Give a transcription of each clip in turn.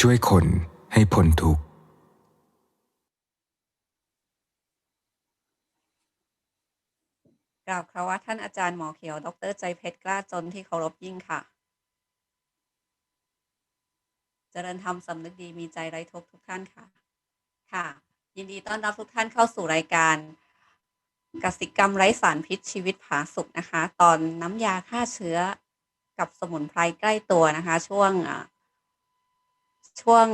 ช่วยคนให้พ้นทุกข์กราบคารวะท่านอาจารย์หมอเขียว ดรใจเพชรกล้าจนที่เคารพยิ่งค่ะ เจริญธรรมสำนึกดีมีใจไร้ทุกทุกท่านค่ะ ค่ะ ยินดีต้อนรับทุกท่านเข้าสู่รายการกสิกรรมไร้สารพิษชีวิตผาสุกนะคะ ตอนน้ำยาฆ่าเชื้อกับสมุนไพรใกล้ตัวนะคะ ช่วง ช่วง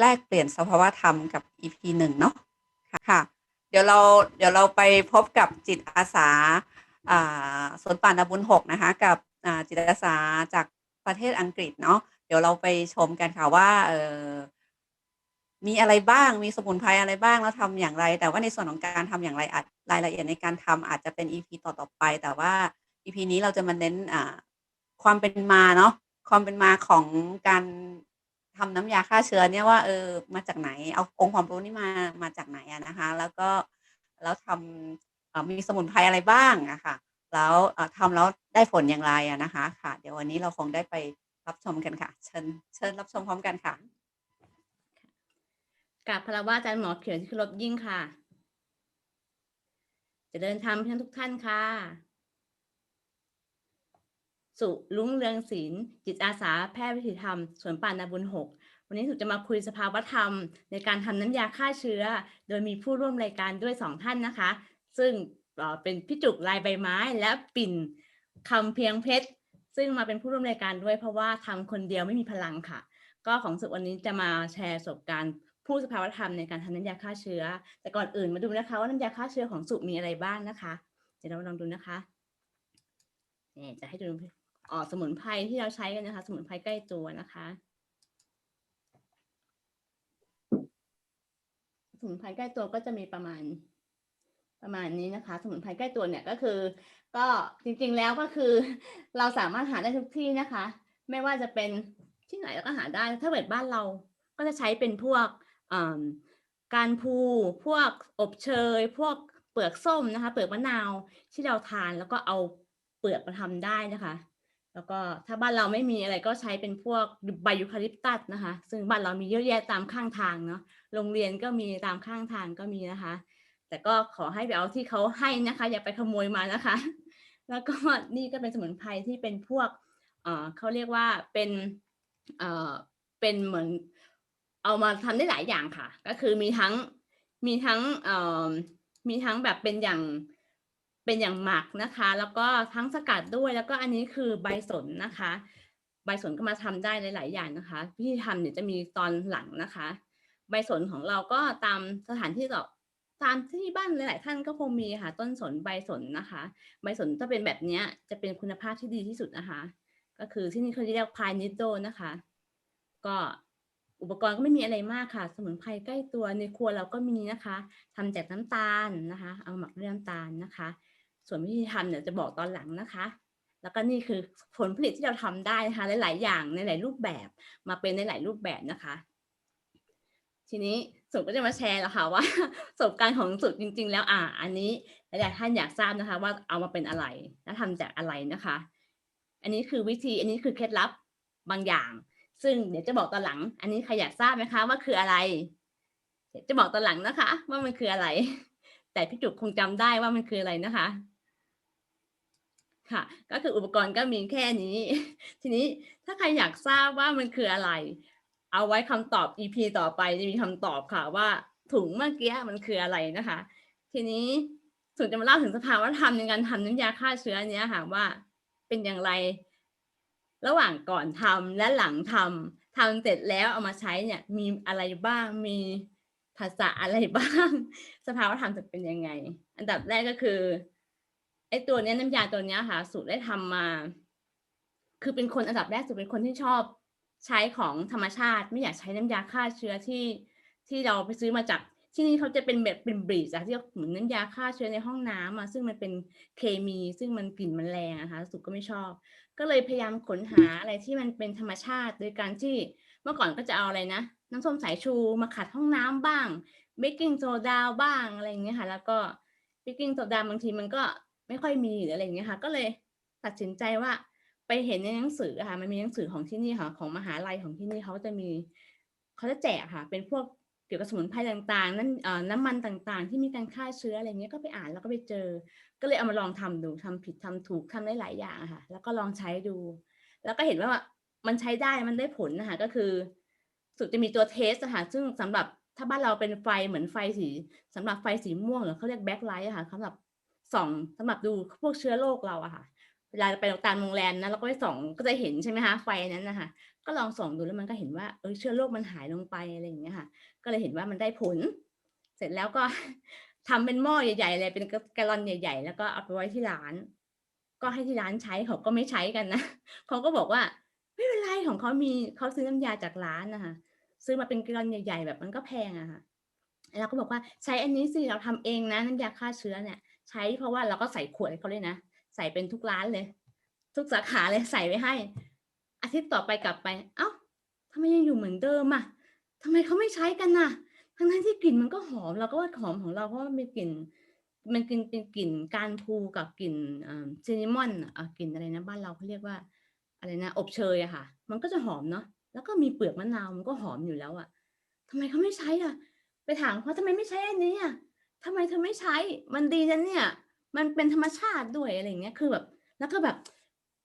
แลกเปลี่ยนสภาวธรรมกับ EP หนึ่งเนาะค่ะ เดี๋ยวเราเดี๋ยวเราไปพบกับจิตอาสาอ่าสวนป่านบุญหกนะคะ กับอ่าจิตอาสาจากประเทศอังกฤษเนาะเดี๋ยวเราไปชมกันค่ะว่าเออมีอะไรบ้างมีสมุนไพรอะไรบ้างแล้วทำอย่างไร แต่ว่าในส่วนของการทำอย่างไรอาจรายละเอียดในการทำอาจจะเป็น EP ต่อๆไป แต่ว่า EP นี้เราจะมาเน้นอ่าความเป็นมาเนาะความเป็นมาของการ ทำน้ำยาฆ่าเชื้อเนี่ยว่าเออมาจากไหนเอาองค์ความรู้นี่มามาจากไหนอะนะคะ แล้วก็แล้วทำมีสมุนไพรอะไรบ้างอะค่ะ แล้วเอ่อทำแล้วได้ผลอย่างไรอะนะคะ ค่ะ เดี๋ยววันนี้เราคงได้ไปรับชมกันค่ะ เชิญเชิญรับชมพร้อมกันค่ะกับพระว่าอาจารย์หมอเขียวที่เคารพยิ่งค่ะ จะเดินทางเพื่อนทุกท่านค่ะ สุลุ้งเรืองศิลป์จิตอาสาแพทย์วิถีธรรมสวนป่านาบุญหกวันนี้ถูกจะมาคุยสภาวธรรม ในการทำน้ำยาฆ่าเชื้อ โดยมีผู้ร่วมรายการด้วยสองท่านนะคะ ซึ่งเอ่อเป็นพี่จุกลายใบไม้ และปิ่นคำเพียงเพชรซึ่งมาเป็นผู้ร่วมรายการด้วยเพราะว่าทำคนเดียวไม่มีพลังค่ะ ก็ของสุวันนี้จะมาแชร์ประสบการณ์ผู้สภาวธรรมในการทำน้ำยาฆ่าเชื้อ แต่ก่อนอื่นมาดูนะคะว่าน้ำยาฆ่าเชื้อของสุมีอะไรบ้างนะคะ เดี๋ยวเราลองดูนะคะนี่จะให้ดู อ๋อสมุนไพรที่เราใช้กันนะคะ สมุนไพรใกล้ตัวนะคะ สมุนไพรใกล้ตัวก็จะมีประมาณประมาณนี้นะคะ สมุนไพรใกล้ตัวเนี่ยก็คือ ก็จริงๆแล้วก็คือ เราสามารถหาได้ทุกที่นะคะ ไม่ว่าจะเป็นที่ไหนเราก็หาได้ ถ้าเกิดบ้านเราก็จะใช้เป็นพวกอ่าการพูพวกอบเชย พวกเปลือกส้มนะคะ เปลือกมะนาวที่เราทานแล้วก็เอาเปลือกมาทำได้นะคะ แล้วก็ถ้าบ้านเราไม่มีอะไรก็ใช้เป็นพวกใบยูคาลิปตัสนะคะ ซึ่งบ้านเรามีเยอะแยะตามข้างทางเนาะโรงเรียนก็มีตามข้างทางก็มีนะคะ แต่ก็ขอให้ไปเอาที่เขาให้นะคะ อย่าไปขโมยมานะคะ แล้วก็นี่ก็เป็นสมุนไพรที่เป็นพวกเออเขาเรียกว่าเป็นเออเป็นเหมือนเอามาทำได้หลายอย่างค่ะ ก็คือมีทั้งมีทั้งเออมีทั้งแบบเป็นอย่าง เป็นอย่างหมักนะคะ แล้วก็ทั้งสกัดด้วยแล้วก็อันนี้คือใบสนนะคะ ใบสนก็มาทำได้หลาย ๆ อย่างนะคะวิธีทำเนี่ยจะมีตอนหลังนะคะ ใบสนของเราก็ตามสถานที่ต่อตามที่บ้านหลาย ๆ ท่านก็คงมีค่ะต้นสนใบสนนะคะ ใบสนถ้าเป็นแบบนี้จะเป็นคุณภาพที่ดีที่สุดนะคะ ก็คือที่นี่เขาเรียกพายนิโดนะคะ ก็อุปกรณ์ก็ไม่มีอะไรมากค่ะ สมุนไพรใกล้ตัวในครัวเราก็มีนะคะทำจากน้ำตาลนะคะ เอาหมักด้วยน้ำตาลนะคะ ส่วนวิธีทำเนี่ยจะบอกตอนหลังนะคะ แล้วก็นี่คือผลผลิตที่เราทำได้นะคะหลาย ๆ อย่างในหลายรูปแบบมาเป็นในหลายรูปแบบนะคะ ทีนี้สุก็จะมาแชร์แล้วค่ะว่าประสบการณ์ของสุจริง ๆ แล้วอ่า อันนี้หลายๆท่านอยากทราบนะคะ ว่าเอามาเป็นอะไรและทำจากอะไรนะคะ อันนี้คือวิธีอันนี้คือเคล็ดลับบางอย่าง ซึ่งเดี๋ยวจะบอกตอนหลัง อันนี้ใครอยากทราบไหมคะว่าคืออะไรเดี๋ยวจะบอกตอนหลังนะคะ ว่ามันคืออะไร แต่พี่จุกคงจำได้ว่ามันคืออะไรนะคะ ค่ะ ก็คืออุปกรณ์ก็มีแค่นี้ ทีนี้ถ้าใครอยากทราบว่ามันคืออะไร เอาไว้คำตอบ EP ต่อไปจะมีคำตอบค่ะว่าถุงเมื่อกี้มันคืออะไรนะคะ ทีนี้สุดจะมาเล่าถึงสภาวะธรรมในการทำน้ำยาฆ่าเชื้อเนี้ยค่ะว่าเป็นอย่างไร ระหว่างก่อนทำและหลังทำทำเสร็จแล้วเอามาใช้เนี่ยมีอะไรบ้างมีภาษาอะไรบ้าง สภาวะธรรมจะเป็นยังไง อันดับแรกก็คือ ไอตัวเนี้ยน้ำยาตัวเนี้ยค่ะสูตรได้ทำมา คือเป็นคนอันดับแรกสุดเป็นคนที่ชอบใช้ของธรรมชาติ ไม่อยากใช้น้ำยาฆ่าเชื้อที่ที่เราไปซื้อมาจากที่นี่เขาจะเป็นแบบเป็นบรีดอะที่เหมือนน้ำยาฆ่าเชื้อในห้องน้ำอะซึ่งมันเป็นเคมี ซึ่งมันกลิ่นมันแรงอะคะสุก็ไม่ชอบ ก็เลยพยายามค้นหาอะไรที่มันเป็นธรรมชาติ โดยการที่เมื่อก่อนก็จะเอาอะไรนะน้ำส้มสายชูมาขัดห้องน้ำบ้างเบกกิ้งโซดาบ้างอะไรอย่างเงี้ยค่ะ แล้วก็เบกกิ้งโซดาบางทีมันก็ ไม่ค่อยมีหรืออะไรอย่างเงี้ยค่ะ ก็เลยตัดสินใจว่าไปเห็นในหนังสือค่ะ มันมีหนังสือของที่นี่ค่ะ ของมหาลัยของที่นี่เขาจะมีเขาจะแจกค่ะ เป็นพวกเกี่ยวกับสมุนไพรต่างๆ นั่นน้ำมันต่างๆ ที่มีการฆ่าเชื้ออะไรเงี้ยก็ไปอ่านแล้วก็ไปเจอ ก็เลยเอามาลองทำดูทำผิดทำถูกทำได้หลายอย่างค่ะ แล้วก็ลองใช้ดู แล้วก็เห็นว่ามันใช้ได้มันได้ผลนะคะก็คือ สุดจะมีตัวเทสค่ะซึ่งสำหรับถ้าบ้านเราเป็นไฟเหมือนไฟสีสำหรับไฟสีม่วงหรือเขาเรียกแบ็คไลท์ค่ะสำหรับ ส่องสำหรับดูพวกเชื้อโรคเราอะค่ะ เวลาไปตามโรงแรมนะเราก็ไปส่องก็จะเห็นใช่ไหมคะไฟนั้นนะคะก็ลองส่องดูแล้วมันก็เห็นว่าเออเชื้อโรคมันหายลงไปอะไรอย่างเงี้ยค่ะ ก็เลยเห็นว่ามันได้ผล เสร็จแล้วก็ทำเป็นหม้อใหญ่ๆเลยเป็นแกลลอนใหญ่ ๆ แล้วก็เอาไปไว้ที่ร้าน ก็ให้ที่ร้านใช้เขาก็ไม่ใช้กันนะเขาก็บอกว่าไม่เป็นไรของเขามีเขาซื้อน้ำยาจากร้านนะคะซื้อมาเป็นแกลลอนใหญ่ ๆ แบบมันก็แพงอะค่ะแล้วก็บอกว่าใช้อันนี้สิเราทำเองนะน้ำยาฆ่าเชื้อเนี่ย ใช้เพราะว่าเราก็ใส่ขวดให้เขาเลยนะ ใส่เป็นทุกร้านเลย ทุกสาขาเลยใส่ไว้ให้ อาทิตย์ต่อไปกลับไป เอ้าทำไมยังอยู่เหมือนเดิมอะทำไมเขาไม่ใช้กันน่ะ ทั้งนั้นที่กลิ่นมันก็หอมเราก็ว่าหอมของเราเพราะมันเป็นกลิ่น มันกลิ่นเป็นกลิ่นการพูกับกลิ่นซินนามอนอกลิ่นอะไรนะบ้านเราเขาเรียกว่า อะไรนะ อบเชยอะค่ะ มันก็จะหอมเนาะแล้วก็มีเปลือกมะนาวมันก็หอมอยู่แล้วอะทำไมเขาไม่ใช้อะไปถามเขาทำไมไม่ใช้อันนี้อะ ทำไมเธอไม่ใช้ มันดีนะเนี่ย มันเป็นธรรมชาติด้วยอะไรเงี้ย คือแบบ แล้วก็แบบ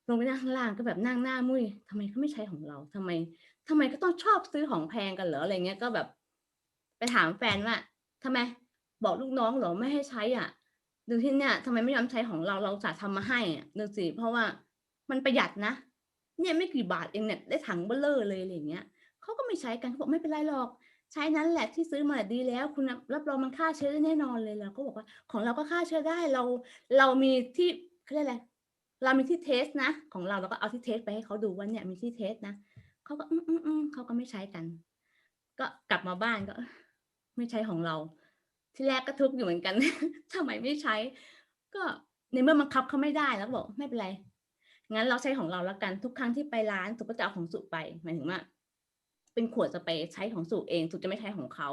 ลงไปนั่งข้างล่างก็แบบนั่งหน้ามุ้ยทำไมเขาไม่ใช้ของเราทำไมทำไมก็ต้องชอบซื้อของแพงกันเหรออะไรเงี้ย ก็แบบ ไปถามแฟนว่าทำไม บอกลูกน้องเหรอไม่ให้ใช้อะ ดูที่เนี่ยทำไมไม่ยอมใช้ของเรา เราจะทำมาให้อะดูสิเพราะว่ามันประหยัดนะ เนี่ยไม่กี่บาทเองเนี่ยได้ถังเบลเลอร์เลยอะไรเงี้ยเขาก็ไม่ใช้กันเขาบอกไม่เป็นไรหรอก ใช้นั้นแหละที่ซื้อมาดีแล้วคุณรับรองมันฆ่าเชื้อได้แน่นอนเลยเราก็บอกว่า ของเราก็ฆ่าเชื้อได้เรา เรามีที่เขาเรียกอะไรเรามีที่เทสนะ ของเราเราก็เอาที่เทสไปให้เขาดูว่าเนี่ยมีที่เทสนะเขาก็อืมอืมอืมเขาก็ไม่ใช้กัน ก็กลับมาบ้านก็ ไม่ใช้ของเรา ที่แรกก็ทุกข์อยู่เหมือนกันทำไมไม่ใช้ ก็ในเมื่อบังคับเขาไม่ได้แล้วบอกไม่เป็นไรงั้นเราใช้ของเราแล้วกันทุกครั้งที่ไปร้านสุก็จะเอาของสุไปหมายถึงว่า เป็นขวดสเปรย์ใช้ของสุเองสุจะไม่ใช้ของเขา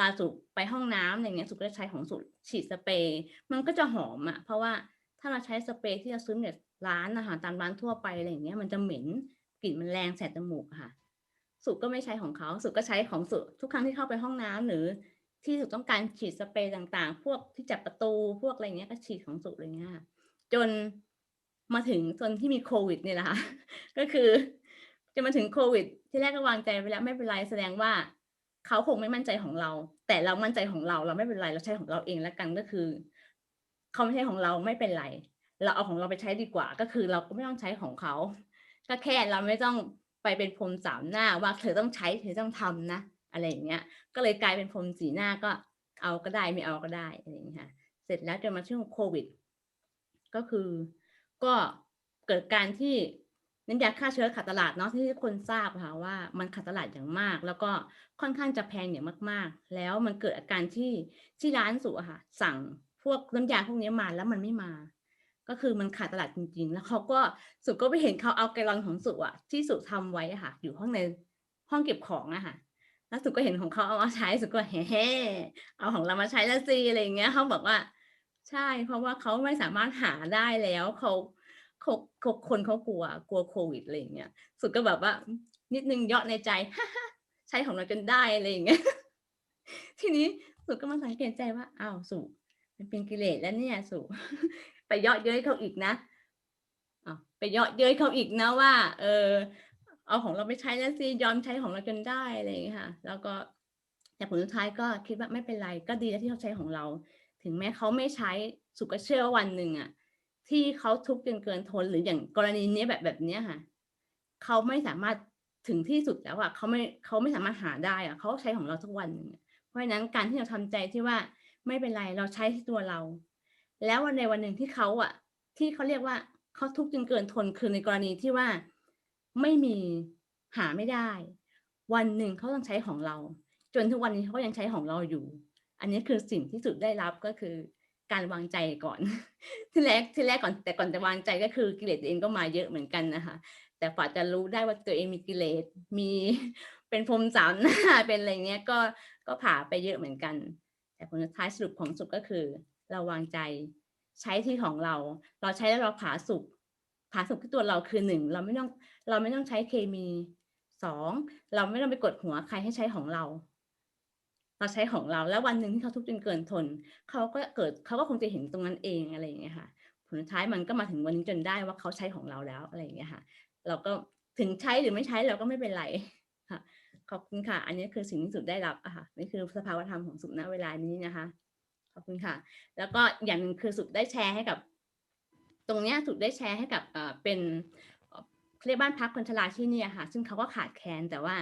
ลาสุไปห้องน้ำอะไรเงี้ยสุก็จะใช้ของสุฉีดสเปรย์มันก็จะหอมอะเพราะว่าถ้าเราใช้สเปรย์ที่เราซื้อเนี่ยร้านอาหารตามร้านทั่วไปอะไรอย่างเงี้ยมันจะเหม็นกลิ่นมันแรงแสบจมูกค่ะสุก็ไม่ใช้ของเขาสุก็ใช้ของสุทุกครั้งที่เข้าไปห้องน้ำหรือที่สุต้องการฉีดสเปรย์ต่างๆ พวกที่จับประตูพวกอะไรเงี้ยก็ฉีดของสุอะไรเงี้ยจนมาถึงจนที่มีโควิดเนี่ยแหละค่ะก็คือจะมาถึงโควิด ที่แรกก็วางใจไปแล้วไม่เป็นไรแสดงว่าเขาคงไม่มั่นใจของเรา แต่เรามั่นใจของเรา เราไม่เป็นไรเราใช้ของเราเองแล้วกันก็คือเขาไม่ใช่ของเราไม่เป็นไร เราเอาของเราไปใช้ดีกว่า ก็คือเราก็ไม่ต้องใช้ของเขาก็แค่เราไม่ต้องไปเป็นพรมสามหน้าว่าเธอต้องใช้เธอต้องทำนะ อะไรอย่างเงี้ย ก็เลยกลายเป็นพรมสีหน้าก็เอาก็ได้ไม่เอาก็ได้อะไรอย่างเงี้ยค่ะ เสร็จแล้วจนมาช่วงโควิด ก็คือก็เกิดการที่ น้ำยาฆ่าเชื้อขาดตลาดเนาะที่คนทราบค่ะว่ามันขาดตลาดอย่างมาก แล้วก็ค่อนข้างจะแพงอย่างมาก ๆ แล้วมันเกิดอาการที่ที่ร้านสุอะค่ะ สั่งพวกน้ำยาพวกนี้มาแล้วมันไม่มา ก็คือมันขาดตลาดจริง ๆ แล้วเขาก็สุก็ไปเห็นเขาเอาแกลอนของสุอะที่สุทำไว้อะค่ะ อยู่ข้างในห้องเก็บของอะค่ะแล้วสุก็เห็นของเขาเอามาใช้สุก็แฮ่เอาของเรามาใช้แล้วสิอะไรอย่างเงี้ยเขาบอกว่า ใช่ เพราะว่าเขาไม่สามารถหาได้แล้วเขา เขาคนเขากลัวกลัวโควิดอะไรอย่างเงี้ยสุดก็แบบว่า นิดนึงเยาะในใจใช้ของเราจนได้อะไรอย่างเงี้ยทีนี้สุดก็มาสังเกตใจว่าอ้าวสุมันเป็นกิเลสแล้วเนี่ยสุไปเยาะเย้ยเขาอีกนะอ้าวไปเยาะเย้ยเขาอีกนะว่า เออ เอาของเราไปใช้แล้วสิยอมใช้ของเราจนได้อะไรอย่างเงี้ยค่ะ แล้วก็แต่ผลสุดท้ายก็คิดว่าไม่เป็นไร ก็ดีแล้วที่เขาใช้ของเรา ถึงแม้เขาไม่ใช้สุก็เชื่อว่าวันหนึ่งอะ ที่เขาทุกข์จนเกินทนหรืออย่างกรณีนี้แบบแบบนี้ค่ะเขาไม่สามารถถึงที่สุดแล้วอะเขาไม่เขาไม่สามารถหาได้อะเขาใช้ของเราทุกวันหนึ่งเพราะฉะนั้นการที่เราทำใจที่ว่าไม่เป็นไรเราใช้ที่ตัวเรา แล้ววันในวันหนึ่งที่เขาอะที่เขาเรียกว่าเขาทุกข์จนเกินทนคือในกรณีที่ว่าไม่มีหาไม่ได้ วันหนึ่งเขาต้องใช้ของเรา จนทุกวันนี้เขาก็ยังใช้ของเราอยู่ อันนี้คือสิ่งที่สุดได้รับก็คือ การวางใจก่อน ที่แรกที่แรกก่อนแต่ก่อนจะวางใจก็คือกิเลสตัวเองก็มาเยอะเหมือนกันนะคะ แต่ฝ่าจะรู้ได้ว่าตัวเองมีกิเลสมีเป็นพรมสามหน้าเป็นอะไรเงี้ยก็ก็ผ่าไปเยอะเหมือนกัน แต่ผลสุดท้ายสรุปของสุดก็คือ เราวางใจใช้ที่ของเรา เราใช้แล้วเราผาสุขผาสุกที่ตัวเราคือหนึ่งเราไม่ต้องเราไม่ต้องใช้เคมีสองเราไม่ต้องไปกดหัวใครให้ใช้ของเรา เราใช้ของเราแล้ววันหนึ่งที่เขาทุกข์จนเกินทนเขาก็เกิดเขาก็คงจะเห็นตรงนั้นเองอะไรอย่างเงี้ยค่ะ ผลท้ายมันก็มาถึงวันนี้จนได้ว่าเขาใช้ของเราแล้วอะไรอย่างเงี้ยค่ะ เราก็ถึงใช้หรือไม่ใช้เราก็ไม่เป็นไรค่ะขอบคุณค่ะ อันนี้คือสิ่งที่สุดได้รับอะค่ะนี่คือสภาวธรรมของสุขณเวลานี้นะคะขอบคุณค่ะ แล้วก็อย่างหนึ่งคือสุขได้แชร์ให้กับ ตรงเนี้ยสุขได้แชร์ให้กับเอ่อเป็นเรียกบ้านพักคนชราที่นี่ค่ะ ซึ่งเขาก็ขาดแคลนแต่ว่า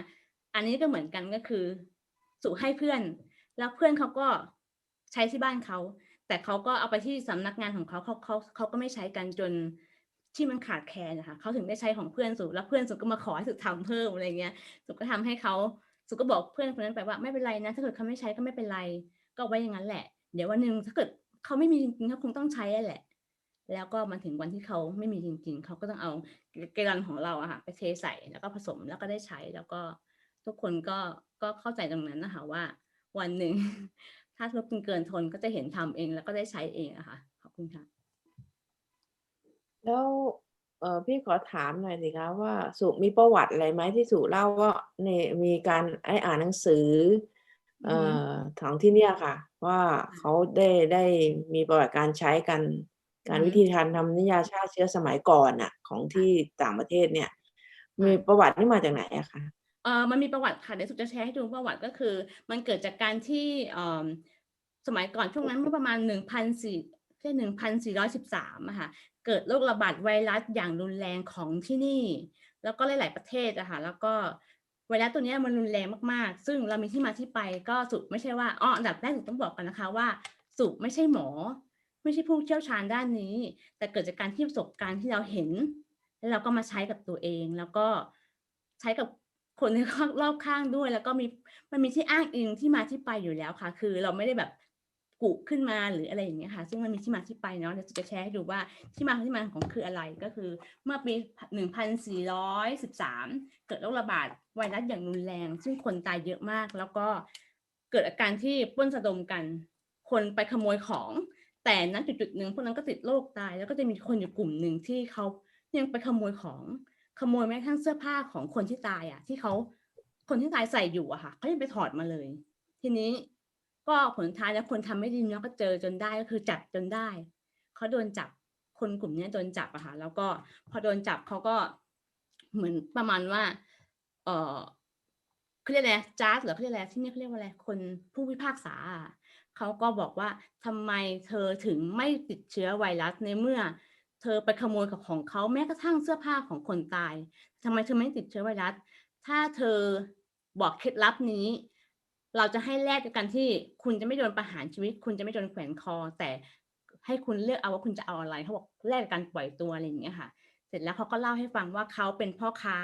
อันนี้ก็เหมือนกันก็คือ สุให้เพื่อน แล้วเพื่อนเขาก็ใช้ที่บ้านเขา แต่เขาก็เอาไปที่สำนักงานของเขาเขาเขาเขาก็ไม่ใช้กันจนที่มันขาดแคลนนะคะเขาถึงได้ใช้ของเพื่อนสุแล้วเพื่อนสุก็มาขอให้สุทำเพิ่มอะไรเงี้ย สุก็ทำให้เขาสุก็บอกเพื่อนคนนั้นไปว่าไม่เป็นไรนะ ถ้าเกิดเขาไม่ใช้ก็ไม่เป็นไร ก็ไว้อย่างนั้นแหละ เดี๋ยววันหนึ่งถ้าเกิดเขาไม่มีจริงๆเขาคงต้องใช้แหละ แล้วก็มาถึงวันที่เขาไม่มีจริงๆเขาก็ต้องเอาเกลันของเราอะค่ะไปเทใส่แล้วก็ผสมแล้วก็ได้ใช้แล้วก็ ทุกคนก็ก็เข้าใจตรงนั้นนะคะว่า วันหนึ่ง ถ้าทุกข์เกินทนก็จะเห็นทำเองแล้วก็ได้ใช้เองอะค่ะขอบคุณค่ะ แล้วเออพี่ขอถามหน่อยสิคะว่าสุมีประวัติอะไรไหมที่สุเล่าว่าเนี่ยมีการไอ้อ่านหนังสือ เอ่อือฮึอของที่เนี่ยค่ะ ว่าเขาได้ได้มีประวัติการใช้กันการอือฮึวิธีการทำนิยาชาติเชื้อสมัยก่อนน่ะของที่ต่างประเทศเนี่ย มีประวัตินี่มาจากไหนอะคะ เออมันมีประวัติค่ะเดี๋ยวสุจะแชร์ให้ดูประวัติก็คือ มันเกิดจากการที่เออสมัยก่อนช่วงนั้นเมื่อประมาณหนึ่งพันสี่ใช่หนึ่งพันสี่ร้อยสิบสามค่ะเกิดโรคระบาดไวรัสอย่างรุนแรงของที่นี่ แล้วก็หลาย ๆ ประเทศอะค่ะแล้วก็ไวรัสตัวนี้มันรุนแรงมาก ๆ ซึ่งเรามีที่มาที่ไปก็สุไม่ใช่ว่าอ๋ออันดับแรกสุต้องบอกกันนะคะว่า สุไม่ใช่หมอ ไม่ใช่ผู้เชี่ยวชาญด้านนี้ แต่เกิดจากการที่ประสบการณ์ที่เราเห็น แล้วเราก็มาใช้กับตัวเอง แล้วก็ใช้กับ คนในรอบข้างด้วย แล้วก็มีมันมีที่อ้างอิงที่มาที่ไปอยู่แล้วค่ะ คือเราไม่ได้แบบกุขึ้นมาหรืออะไรอย่างเงี้ยค่ะ ซึ่งมันมีที่มาที่ไปเนาะเดี๋ยวจะแชร์ให้ดูว่าที่มาที่มาของคืออะไรก็คือ เมื่อปี 1413 เกิดโรคระบาดไวรัสอย่างรุนแรง ซึ่งคนตายเยอะมาก แล้วก็เกิดอาการที่ป้นสะดมกัน คนไปขโมยของ แต่ณจุดๆหนึ่งพวกนั้นก็ติดโรคตาย แล้วก็จะมีคนอยู่กลุ่มหนึ่งที่เขายังไปขโมยของ ขโมยแม้กระทั่งเสื้อผ้าของคนที่ตายอะ ที่เขาคนที่ตายใส่อยู่อะค่ะเขายังไปถอดมาเลย ทีนี้ก็ผลท้ายแล้วคนทำไม่ดีเนาะก็เจอจนได้ก็คือจับจนได้เขาโดนจับคนกลุ่มนี้โดนจับอะค่ะแล้วก็พอโดนจับเขาก็เหมือนประมาณว่า เออเขาเรียกอะไรจ้าหรือเขาเรียกอะไรที่นี่เขาเรียกว่าอะไรคนผู้พิพากษาเขาก็บอกว่าทำไมเธอถึงไม่ติดเชื้อไวรัสในเมื่อ เธอไปขโมยกับของเขาแม้กระทั่งเสื้อผ้าของคนตายทำไมเธอไม่ติดเชื้อไวรัส ถ้าเธอบอกเคล็ดลับนี้ เราจะให้แลกกับการที่ คุณจะไม่โดนประหารชีวิต คุณจะไม่โดนแขวนคอ แต่ให้คุณเลือกเอาว่าคุณจะเอาอะไรเขาบอกแลกกับการปล่อยตัวอะไรอย่างเงี้ยค่ะ เสร็จแล้วเขาก็เล่าให้ฟังว่าเขาเป็นพ่อค้า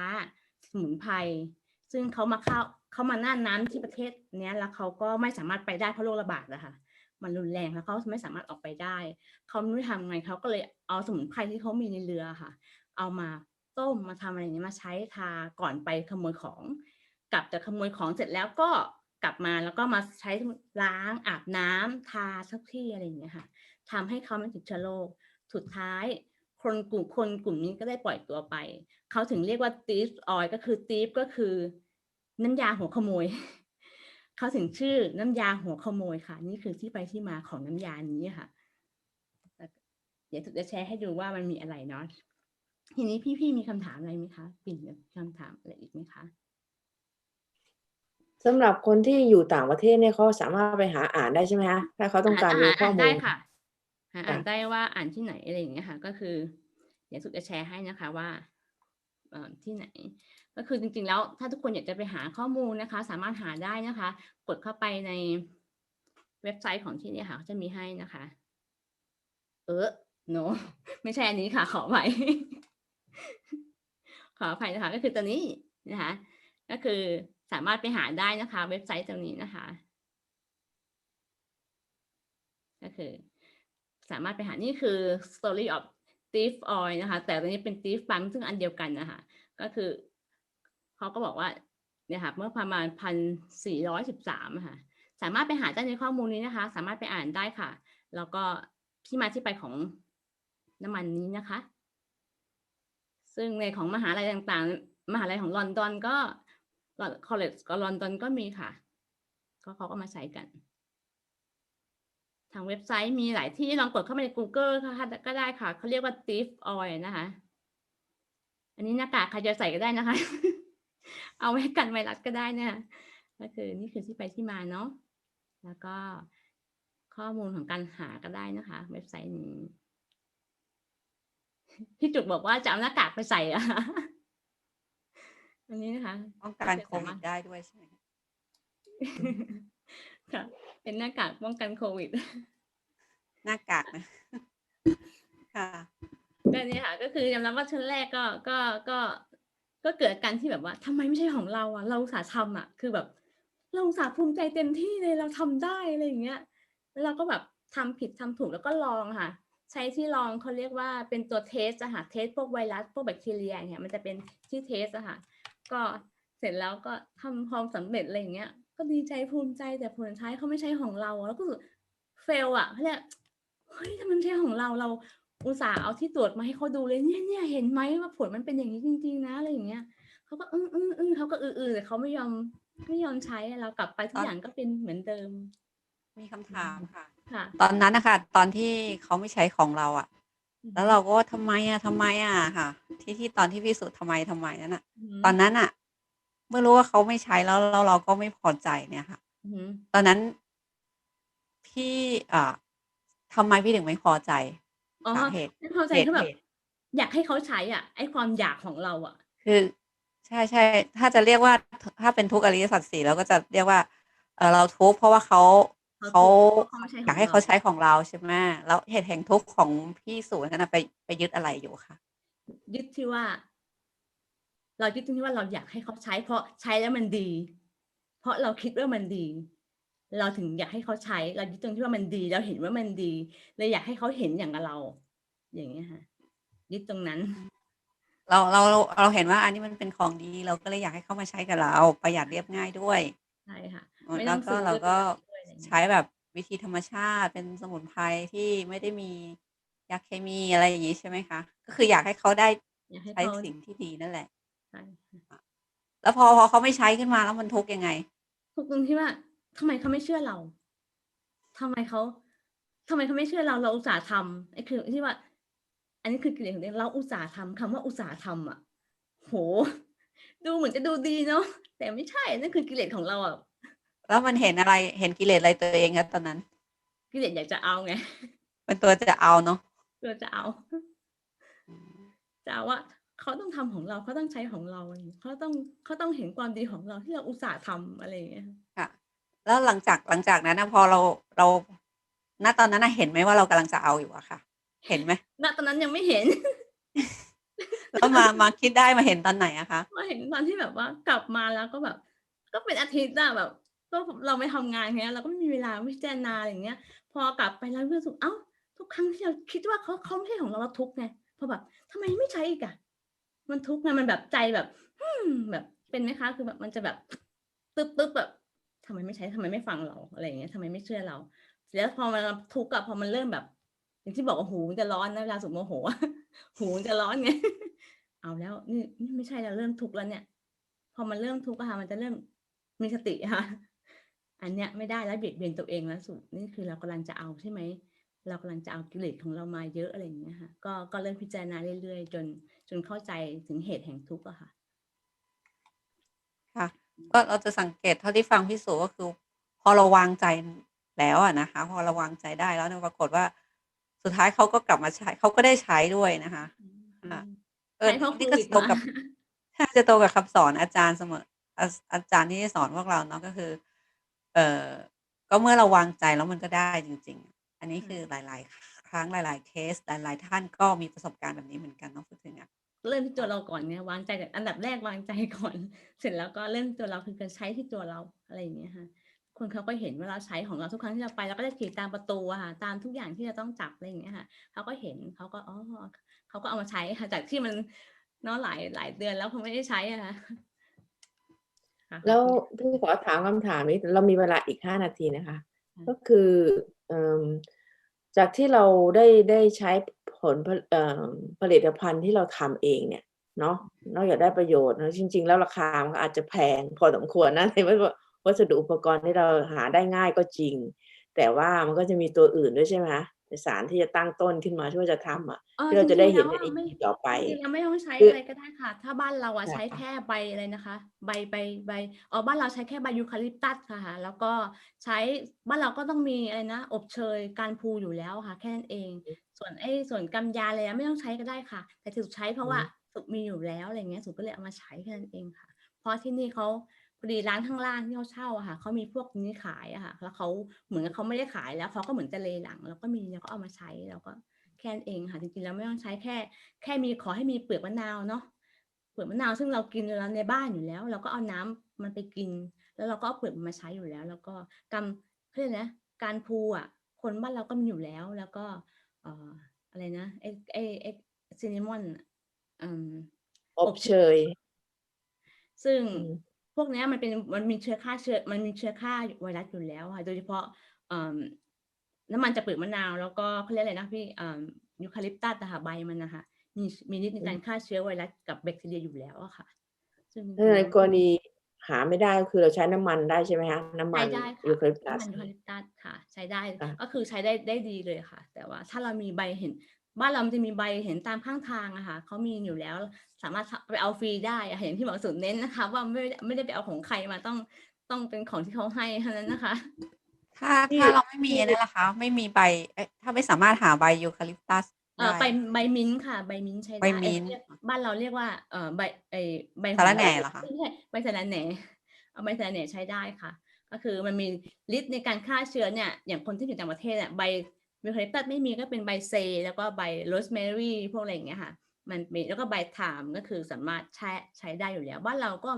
สมุนไพรซึ่งเขามาเข้าเขามาหน้าน้ำที่ประเทศเนี้ยแล้วเขาก็ไม่สามารถไปได้เพราะโรคระบาดนะคะ มันรุนแรงแล้วเขาไม่สามารถออกไปได้ เขาไม่รู้ทำไงเขาก็เลยเอาสมุนไพรที่เขามีในเรือค่ะ เอามาต้มมาทำอะไรนี้มาใช้ทาก่อนไปขโมยของ กลับจากขโมยของเสร็จแล้วก็กลับมาแล้วก็มาใช้ล้างอาบน้ำทาสักที่อะไรอย่างเงี้ยค่ะทำให้เขาไม่ติดเชื้อโรคสุดท้ายคนกลุ่มคนกลุ่มนี้ก็ได้ปล่อยตัวไป เขาถึงเรียกว่า thief oil ก็คือ thief ก็คือน้ำยาหัวขโมย เขาถึงชื่อน้ำยาหัวขโมยค่ะ นี่คือที่ไปที่มาของน้ำยานี้ค่ะ เดี๋ยวจะแชร์ให้ดูว่ามันมีอะไรเนาะทีนี้พี่ๆมีคำถามอะไรไหมคะปิ่นมีคำถามอะไรอีกไหมคะสำหรับคนที่อยู่ต่างประเทศเนี่ยเขาสามารถไปหาอ่านได้ใช่ไหมคะถ้าเขาต้องการรู้ข้อมูได้ลค่ะหาอ่านค่ะได้ว่าอ่านที่ไหนอะไรอย่างเงี้ยค่ะ ก็คือ เดี๋ยวสุดจะแชร์ให้นะคะว่าเอ่อที่ไหน ก็คือจริงๆแล้วถ้าทุกคนอยากจะไปหาข้อมูลนะคะ สามารถหาได้นะคะ กดเข้าไปในเว็บไซต์ของที่เนี่ยค่ะเขาจะมีให้นะคะ เออ no ไม่ใช่อันนี้ค่ะ ขออภัยขออภัยนะคะก็คือตัวนี้นะคะ ก็คือสามารถไปหาได้นะคะ เว็บไซต์ตรงนี้นะคะ ก็คือ สามารถไปหานี่คือ story of thief oil นะคะ แต่ตัวนี้เป็น thief bank ซึ่งอันเดียวกันนะคะ ก็คือ เขาก็บอกว่าเนี่ยค่ะเมื่อประมาณพันสี่ร้อยสิบสามค่ะสามารถไปหาได้ในข้อมูลนี้นะคะ สามารถไปอ่านได้ค่ะ แล้วก็ที่มาที่ไปของน้ำมันนี้นะคะ ซึ่งในของมหาลัยต่างๆ มหาลัยของลอนดอนก็คอลเลจกับลอนดอนก็มีค่ะ ก็เขาก็มาใช้กัน ทางเว็บไซต์มีหลายที่ลองกดเข้าไปใน Google ค่ะก็ได้ค่ะ เขาเรียกว่า Thief Oil นะคะ อันนี้หน้ากากใครจะใส่ก็ได้นะคะ เอาไว้กันไวรัสก็ได้นะคะก็คือนี่คือที่ไปที่มาเนาะแล้วก็ข้อมูลของการหาก็ได้นะคะ เว็บไซต์นี้พี่จุกบอกว่าจะเอาหน้ากากไปใส่อะอันนี้นะคะป้องกันโควิดได้ด้วยใช่ไหมคะค่ะเป็นหน้ากากป้องกันโควิด หน้ากากนะค่ะก็เนี่ยค่ะ ก็คือยอมรับว่าชั้นแรกก็ก็ก็ ก็เกิดอาการที่แบบว่าทำไมไม่ใช่ของเราอะ เราอุตส่าห์ทำอะ คือแบบ เราอุตส่าห์ภูมิใจเต็มที่เลยเราทำได้อะไรอย่างเงี้ย แล้วเราก็แบบทำผิดทำถูกแล้วก็ลองค่ะ ใช้ที่ลองเขาเรียกว่าเป็นตัวเทสอะค่ะเทสพวกไวรัสพวกแบคทีเรียเนี่ยมันจะเป็นที่เทสอะค่ะ ก็เสร็จแล้วก็ทำความสำเร็จอะไรอย่างเงี้ย ก็ดีใจภูมิใจแต่ผลท้ายเขาไม่ใช่ของเรา แล้วก็เฟลอะเขาเรียกเฮ้ยทำไมไม่ใช่ของเราเรา อุตส่าห์เอาที่ตรวจมาให้เขาดูเลยเนี่ยเนี่ยเห็นไหมว่าผลมันเป็นอย่างนี้จริง ๆ นะอะไรอย่างเงี้ยเขาก็อืออืออือเขาก็อืออือแต่เขาไม่ยอมไม่ยอมใช้อะเรากลับไปทุกอย่างก็เป็นเหมือนเดิม มีคำถามค่ะค่ะ ตอนนั้นนะคะตอนที่เขาไม่ใช้ของเราอะแล้วเราก็ว่าทำไมอะทำไมอะค่ะ ที่ที่ตอนที่พิสูจน์ทำไมทำไมนั่นอะมตอนนั้นอะเมื่อรู้ว่าเขาไม่ใช้แล้วแล้วเราก็ไม่พอใจเนี่ยค่ะอือหือตอนนั้นพี่อ่าทำไมพี่ถึงไม่พอใจ อ๋อสาเหตุไม่พอใจเหตุคือแบบเหตุอยากให้เขาใช้อะ ไอความอยากของเราอะ คือใช่ใช่ถ้าจะเรียกว่าถ้าเป็นทุกข์อริยสัจสี่เราก็จะเรียกว่าเออเราทุกข์เพราะว่าเขาเขาเขาทุกข์เพราะเขาไม่ใช่ของอยากให้เขาเราใช้ของเราใช่ไหมแล้วเหตุแห่งทุกข์ของพี่สุนั้นนะไปไปยึดอะไรอยู่คะยึดที่ว่า เรายึดที่ว่าเราอยากให้เขาใช้ เพราะใช้แล้วมันดี เพราะเราคิดว่ามันดี เราถึงอยากให้เขาใช้เรายึดตรงที่ว่ามันดี เราเห็นว่ามันดีเลยอยากให้เขาเห็นอย่างกับเรา อย่างเงี้ยค่ะยึดตรงนั้น เราเราเราเราเห็นว่าอันนี้มันเป็นของดี เราก็เลยอยากให้เขามาใช้กับเรา ประหยัดเรียบง่ายด้วยใช่ค่ะไม่แล้ต้วองก็ซื้อเราก็ด้วยอะไรอย่างเงี้ยใช้แบบวิธีธรรมชาติเป็นสมุนไพรที่ไม่ได้มียาเคมีอะไรอย่างนี้ใช่ไหมคะก็คืออยากให้เขาได้อยากให้ใช้เขาสิ่งที่ดีนั่นแหละใช่ค่ะแล้วพอพอเขาไม่ใช้ขึ้นมาแล้วมันทุกข์ยังไง ทุกตรงที่ว่า ทำไมเขาไม่เชื่อเราทำไมเขาทำไมเขาไม่เชื่อเราเราอุตส่าห์ทำไอ้คือที่ว่า อันนี้คือกิเลสของเด็กเราอุตส่าห์ทำคำว่าอุตส่าห์ทำอะ โห ดูเหมือนจะดูดีเนาะแต่ไม่ใช่นั่นคือกิเลสของเราอะแล้วมันเห็นอะไรเห็นกิเลสอะไรตัวเองครับตอนนั้น กิเลสอยากจะเอาไงเป็นตัวจะเอาเนาะเราจะเอาจะเอาว่าเขาต้องทำของเราเขาต้องใช้ของเราอะไรอย่างเงี้ยเขาต้องเขาต้องเห็นความดีของเราที่เราอุตส่าห์ทำอะไรอย่างเงี้ยค่ะ แล้วหลังจากหลังจากนั้นนะพอเราเราณตอนนั้นนะเห็นไหมว่าเรากำลังจะเอาอยู่อะค่ะ เห็นไหมณตอนนั้นยังไม่เห็น แล้วมามาคิดได้มาเห็นตอนไหนอะคะมาเห็นตอนที่แบบว่ากลับมาแล้วก็แบบ ก็เป็นอาทิตย์อะแบบ ก็เราไม่ทำงานเงี้ยเราก็ไม่มีเวลาพิจารณาอย่างเงี้ย พอกลับไปแล้วรู้สึกเอ้าทุกครั้งที่เราคิดว่าเขาเขาไม่ใช่ของเราเราทุกข์ไงพอแบบทำไมไม่ใช้อีกอะมันทุกข์ไงมันแบบใจแบบอืมแบบเป็นไหมคะ คือแบบมันจะแบบตึ๊บตึ๊บแบบ ทำไมไม่ใช้ทำไมไม่ฟังเราอะไรอย่างเงี้ยทำไมไม่เชื่อเราเสร็จแล้วพอมันทุกข์อะพอมันเริ่มแบบ อย่างที่บอกว่าหูมันจะร้อนนะเวลาสมโมโหหูมันจะร้อนไงเอาแล้วนี่นี่ไม่ใช่เราเริ่มทุกข์แล้วเนี่ย พอมันเริ่มทุกข์อะค่ะมันจะเริ่มมีสติค่ะอันเนี้ยไม่ได้แล้วเบียดเบียนตัวเองแล้วสุดนี่คือเรากำลังจะเอาใช่ไหมเรากำลังจะเอากิเลสของเรามาเยอะอะไรอย่างเงี้ยค่ะ ก็ก็เริ่มพิจารณาเรื่อยๆ จนจนเข้าใจถึงเหตุแห่งทุกข์อะค่ะ ก็เราจะสังเกตเท่าที่ฟังพี่สุก็คือ พอเราวางใจแล้วอะนะคะ พอเราวางใจได้แล้วเนี่ยปรากฏว่า สุดท้ายเขาก็กลับมาใช้เขาก็ได้ใช้ด้วยนะคะค่ะเออใช้เพราะนี่ก็โควิดตรงกับมาถ้าจะตรงกับคำสอนอาจารย์เสมออาอาจารย์ที่สอนพวกเราเนาะก็คือ เออก็เมื่อเราวางใจแล้วมันก็ได้จริง ๆ อันนี้คือหลาย ๆ ครั้งหลาย ๆ เคส หลาย ๆ ท่านก็มีประสบการณ์แบบนี้เหมือนกันเนาะพูดถึงอะ เริ่มที่ตัวเราก่อนเนี่ยวางใจก่อนอันดับแรกวางใจก่อน เสร็จแล้วก็เริ่มที่ตัวเราคือการใช้ที่ตัวเราอะไรอย่างเงี้ยค่ะคนเขาก็เห็นว่าเราใช้ของเราทุกครั้งที่เราไปเราก็จะขีดตามประตูอะค่ะตามทุกอย่างที่เราต้องจับอะไรอย่างเงี้ยค่ะเขาก็เห็นเขาก็อ๋อเขาก็เอามาใช้ค่ะจากที่มันเนาะหลายหลายเดือนแล้วเขาไม่ได้ใช้อะค่ะค่ะแล้วพี่ขอถามคำถามนี้เรามีเวลาอีกห้านาทีนะคะ ก็คือเอิ่มจากที่เราได้ได้ใช้ผ ลผลิตผลิตภัณฑ์ที่เราทำเองเนี่ยเนาะนอกจากได้ประโยชน์นะจริง ๆ แล้วราคามันอาจจะแพงพอสมควรนะในว่าวัสดุอุปกรณ์ที่เราหาได้ง่ายก็จริง แต่ว่ามันก็จะมีตัวอื่นด้วยใช่ไหมคะ สารที่จะตั้งต้นขึ้นมาที่ว่าจะทำอะเออที่เราจะได้เห็นจในริงๆแล้วอะอีไม่พีต่อไปจริงๆแล้วไม่ต้องใช้คือออะไรก็ได้ค่ะ ถ้าบ้านเราอะค่ะใช้แค่ใบอะไรนะคะ ใบใบใบอ๋อบ้านเราใช้แค่ใบยูคาลิปตัสค่ะ แล้วก็ใช้บ้านเราก็ต้องมีอะไรนะอบเชยการพูอยู่แล้วค่ะ แค่นั้นเอง ส่วนไอ้ส่วนกำยาอะไรอะไม่ต้องใช้ก็ได้ค่ะ แต่สุดใช้เพราะว่าสุกมีอยู่แล้วอะไรเงี้ยสุกก็เลยเอามาใช้แค่นั้นเองค่ะ เพราะที่นี่เขาพอ ดีร้านข้างล่างที่เขาเช่าอะค่ะเขามีพวกนี้ขายอะค่ะ แล้วเขาเหมือนกับเขาไม่ได้ขายแล้วเขาก็เหมือนจะเลหลัง แล้วก็มีแล้วก็เอามาใช้แล้วก็แค่นั้นเองค่ะจริงๆแล้วไม่ต้องใช้แค่ แค่มีขอให้มีเปลือกมะนาวเนาะเปลือกมะนาวซึ่งเรากินอยู่แล้วในบ้านอยู่แล้ว เราก็เอาน้ำมันไปกิน แล้วเราก็เอาเปลือกมันมาใช้อยู่แล้ว แล้วก็กำเขาเรียกนะการพูอะ คนบ้านเราก็มีอยู่แล้ว แล้วก็เอ่ออะไรนะไอไอไอซินนามอนอืมอบเชยซึ่งอืม พวกเนี้ยมันเป็นมันมีเชื้อฆ่าเชื้อมันมีเชื้อฆ่าไวรัสอยู่แล้วค่ะโดยเฉพาะเอ่อน้ำมันจากเปลือกมะนาวแล้วก็เขาเรียกอะไรนะพี่เอ่อยูคาลิปตัสอะค่ะใบมันนะคะมีมีฤทธิ์ในการฆ่าเชื้อไวรัสกับแบคทีเรียอยู่แล้วอะค่ะซึ่งจริงๆถ้าในแล้วกรณีหาไม่ได้ก็คือเราใช้น้ำมันได้ใช่ไหมคะน้ำมัใช้นได้ค่ะยูคาลิปตัสน้ำมันยูคาลิปตัสค่ะ ใช้ได้ค่ะก็คือใช้ได้ได้ดีเลยค่ะ แต่ว่าถ้าเรามีใบเห็น บ้านเรามันจะมีใบเห็นตามข้างทางอะค่ะเขามีอยู่แล้วสามารถไปเอาฟรีได้อะอย่างที่หมอสุดเน้นนะคะ ว่าไม่ได้ไม่ได้ไปเอาของใครมาต้องต้องเป็นของที่เขาให้เท่านั้นนะคะ ถ้าถ้าเราไม่มีนั่นแหละคะไม่มีใบเอ๊ะถ้าไม่สามารถหาใบยูคาลิปตัสเออได้ใบใบมิ้นท์ค่ะใบมิ้นท์ใช้ได้ใบมิ้นท์เอ้ยบ้านเราเรียกว่าเออใบไอใบสาระแหน่เหรอคะไม่ใช่ใบสาระแหน่เอาใบสาระแหน่ใช้ได้ค่ะ ก็คือมันมีฤทธิ์ในการฆ่าเชื้อเนี่ยอย่างคนที่อยู่ต่างประเทศอะใบ ยูคาลิปตัสไม่มีก็เป็นใบเซ แล้วก็ใบโรสแมรี่พวกอะไรอย่างเงี้ยค่ะ มันมีแล้วก็ใบถามก็คือสามารถใช้ใช้ได้อยู่แล้ว บ้านเราก็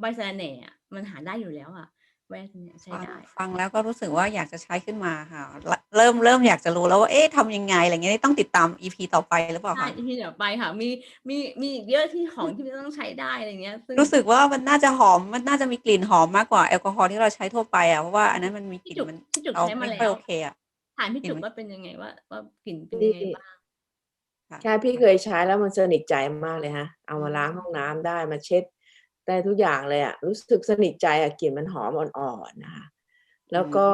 ใบสาระแหน่อะมันหาได้อยู่แล้วอะใบเนี่ยใช้ฟังได้ ฟังแล้วก็รู้สึกว่าอยากจะใช้ขึ้นมาค่ะละเริ่มเริ่มอยากจะรู้แล้วว่าเอ๊ะทำยังไงอะไรเงี้ยนี่ต้องติดตามอีพีต่อไปหรือเปล่าใช่คะที่เดี๋ยวไปค่ะ มีมีมีอีกเยอะที่ของที่มันต้องใช้ได้อะไรเงี้ยซึ่งรู้สึกว่ามันน่าจะหอมมันน่าจะมีกลิ่นหอมมากกว่าแอลกอฮอล์ที่เราใช้ทั่วไปอะเพราะว่าอันนั้นมันมีกที่ลิ่นจุกมันที่จุกเราใช้มาไม่แล้ค่อยวโอเคอะ ถามพี่เห็นจุกไหมว่าเป็นยังไงว่า ว่ากลิ่นเป็นนี่ยังไงบ้างค่ะใช่พี่เคยใช้แล้วมันสนิทใจมากเลยฮะ เอามาล้างห้องน้ำได้มาเช็ดได้ทุกอย่างเลยอะรู้สึกสนิทใจอะกลิ่นมันหอมอ่อนๆนะคะแล้วก็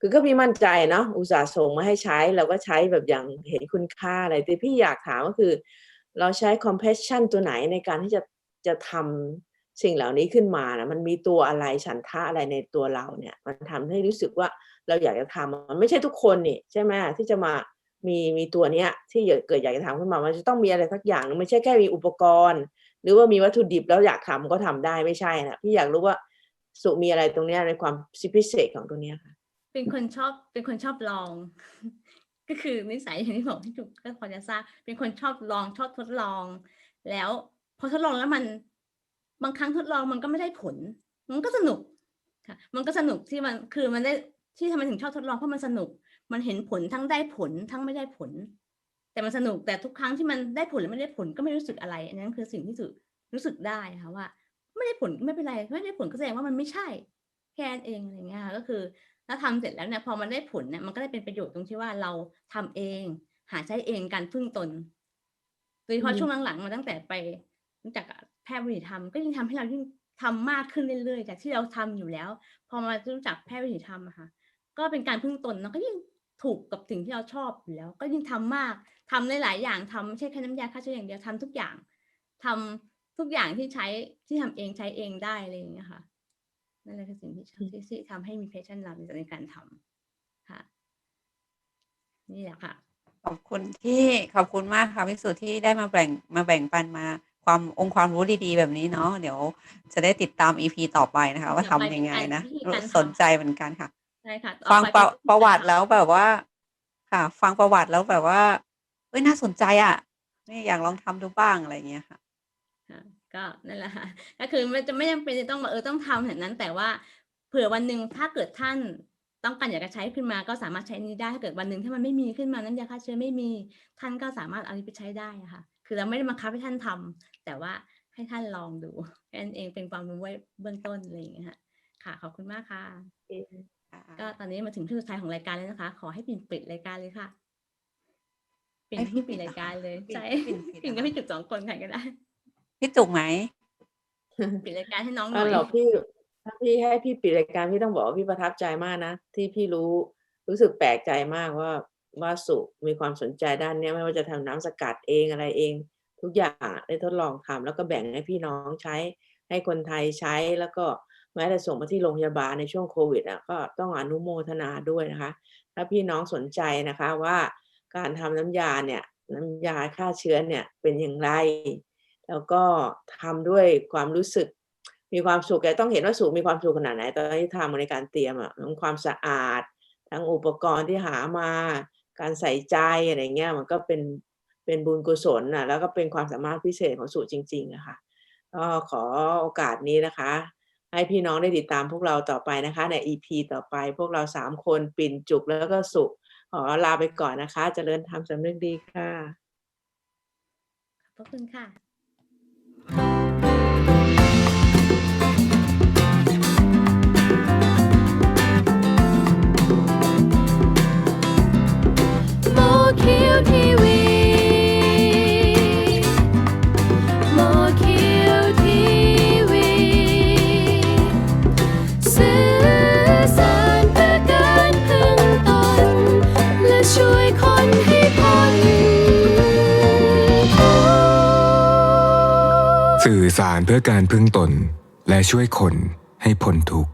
คือก็พี่มั่นใจเนาะอุตส่าห์ส่งมาให้ใช้เราก็ใช้แบบอย่างเห็นคุณค่าอะไรแต่พี่อยากถามก็คือ เราใช้ compassion ตัวไหนในการที่จะจะทำสิ่งเหล่านี้ขึ้นมานะมันมีตัวอะไรฉันทะอะไรในตัวเราเนี่ย มันทำให้รู้สึกว่า เราอยากจะทำมันไม่ใช่ทุกคนนี่ใช่ไหมที่จะมามีมีตัวเนี้ย ที่เกิดอยากจะทำขึ้นมามันจะต้องมีอะไรสักอย่างไม่ใช่แค่มีอุปกรณ์ หรือว่ามีวัตถุดิบแล้วอยากทำก็ทำได้ไม่ใช่นะพี่อยากรู้ว่าสุมีอะไรตรงเนี้ยในความพิเศษของตรงเนี้ยค่ะ เป็นคนชอบเป็นคนชอบลอง ก็คือนิสัยอย่างที่บอกพี่จุกก็พอจะทราบเป็นคนชอบลองชอบทดลอง แล้วพอทดลองแล้วมันบางครั้งทดลองมันก็ไม่ได้ผล มันก็สนุกค่ะ มันก็สนุกที่มันคือมันได้ ที่ทำไมถึงชอบทดลองเพราะมันสนุก มันเห็นผลทั้งได้ผลทั้งไม่ได้ผล แต่มันสนุกแต่ทุกครั้งที่มันได้ผลหรือไม่ได้ผลก็ไม่รู้สึกอะไร อันนั้นคือสิ่งที่สุดรู้สึกได้ค่ะว่า ไม่ได้ผลก็ไม่เป็นไรไม่ได้ผลก็แสดงว่ามันไม่ใช่แค่นั้นเองอะไรเงี้ยค่ะก็คือถ้าทำเสร็จแล้วเนี่ยพอมันได้ผลเนี่ยมันก็ได้เป็นประโยชน์ตรงที่ว่าเราทำเอง หาใช้เองการพึ่งตนโดยเฉพาะอืมช่วงหลังๆมาตั้งแต่ไปรู้จักกับแพทย์วิถีธรรมก็ยิ่งทำให้เรายิ่งทำมากขึ้นเรื่อยๆจากที่เราทำอยู่แล้ว พอมารู้จักแพทย์วิถีธรรมอะค่ะ ก็เป็นการพึ่งตนเนาะก็ยิ่งถูกกับสิ่งที่เราชอบอยู่แล้ว ก็ยิ่งทำมากทำหลาย ๆ อย่างทำไม่ใช่แค่น้ำยาฆ่าเชื้ออย่างเดียวทำทุกอย่างทำทุกอย่างที่ใช้ที่ทำเองใช้เองได้อะไรอย่างเงี้ยค่ะนั่นแหละคือสิ่งที่ที่ที่ทำให้มี passion เราในการทำค่ะ นี่แหละค่ะ ขอบคุณที่ขอบคุณมากค่ะพิสุทธิ์ที่ได้มาแบ่งมาแบ่งปันมาความองค์ความรู้ดีๆ แบบนี้เนาะเดี๋ยวจะได้ติดตามอีพีต่อไปนะคะ ว่าเดี๋ยวไปทำยังไงนะวิธีการทำสนใจเหมือนกันค่ะ ใช่ค่ะฟังต่อปไประประวัติแล้วแบบว่า ค่ะ ฟังประวัติแล้วแบบว่าเอ้ยน่าสนใจอะนี่อยากลองทำดูบ้างอะไรอย่างเงี้ยค่ะค่ะก็นั่นแหละค่ะก็คือไม่จะไม่จำเป็นจะต้องมาเออต้องทำแบบนั้น แต่ว่าเผื่อวันหนึ่งถ้าเกิดท่านต้องการอยากจะใช้ขึ้นมาก็สามารถใช้นี้ได้ถ้าเกิดวันหนึ่งถ้ามันไม่มีขึ้นมาน้ำยาฆ่าเชื้อไม่มีท่านก็สามารถเอานี้ไปใช้ได้อะค่ะ คือเราไม่ได้บังคับให้ท่านทำแต่ว่าให้ท่านลองดูแค่นั้นเองเป็นความรู้ไว้เบื้องต้นอะไรอย่างเงี้ยค่ะค่ะขอบคุณมากค่ะ ก็ตอนนี้มาถึงช่วงสุดท้ายของรายการแล้วนะคะ ขอให้ปิดปิดรายการเลยค่ะปิดปิ่นให้พี่พี่ปิ่นปิ่นรายการเลยปิ่นใช่ปิ่นปิ่นปิ่นกับอะไรพี่จุกสองคนใครก็ได้พี่จุกไหมปิดรายการให้น้องหอ๋น่ออยเหรอพี่ถ้าพี่ให้พี่ปิดรายการพี่ต้องบอกว่าพี่ประทับใจมากนะที่พี่รู้รู้สึกแปลกใจมากว่าว่าสุมีความสนใจด้านเนี้ยไม่ว่าจะทำน้ำสกัดเองอะไรเอง ทุกอย่างอะได้ทดลองทำแล้วก็แบ่งให้พี่น้องใช้ให้คนไทยใช้แล้วก็ แม้แต่ส่งมาที่โรงพยาบาลในช่วงโควิดอะก็ต้องอนุโมทนาด้วยนะคะ ถ้าพี่น้องสนใจนะคะว่าการทำน้ำยาเนี่ยน้ำยาฆ่าเชื้อเนี่ยเป็นอย่างไร แล้วก็ทำด้วยความรู้สึกมีความสุขแกต้องเห็นว่าสุมีความสุขขนาดไหนตอนที่ทำในการเตรียมอะทั้งความสะอาด ทั้งอุปกรณ์ที่หามาการใส่ใจอะไรเงี้ยมันก็เป็นเป็นบุญกุศลน่ะแล้วก็เป็นความสามารถพิเศษของสุจริงๆอะคะก็ขอโอกาสนี้นะคะ ให้พี่น้องได้ติดตามพวกเราต่อไปนะคะใน EP ต่อไปพวกเราสามคนปิ่นจุกแล้วก็สุขอลาไปก่อนนะคะเจริญธรรมสำนึกดีค่ะ ขอบคุณค่ะ สารเพื่อการพึ่งตนและช่วยคนให้พ้นทุกข์